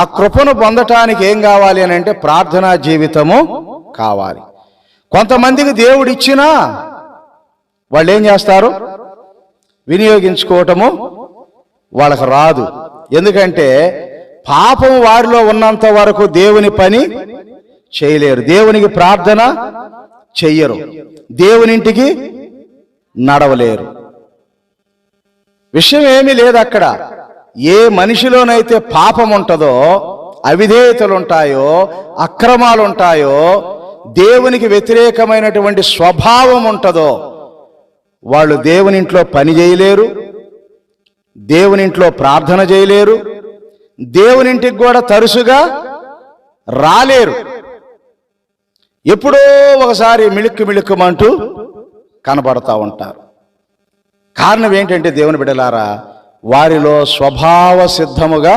ఆ కృపను పొందటానికి ఏం కావాలి అని అంటే ప్రార్థనా జీవితము కావాలి. కొంతమందికి దేవుడు ఇచ్చినా వాళ్ళు ఏం చేస్తారు? వినియోగించుకోవటము వాళ్ళకు రాదు. ఎందుకంటే పాపం వారిలో ఉన్నంత వరకు దేవుని పని చేయలేరు. దేవునికి ప్రార్థన చెయ్యరు. దేవునింటికి నడవలేరు. విషయం ఏమీ లేదు అక్కడ. ఏ మనిషిలోనైతే పాపం ఉంటుందో అవిధేయతలు ఉంటాయో అక్రమాలు ఉంటాయో దేవునికి వ్యతిరేకమైనటువంటి స్వభావం ఉంటుందో వాళ్ళు దేవునింట్లో పని చేయలేరు దేవునింట్లో ప్రార్థన చేయలేరు దేవునింటికి కూడా తరచుగా రాలేరు. ఎప్పుడో ఒకసారి మిళుక్కు మిళుక్కుమంటూ కనబడతా ఉంటారు. కారణం ఏంటంటే దేవుని బిడలారా వారిలో స్వభావ సిద్ధముగా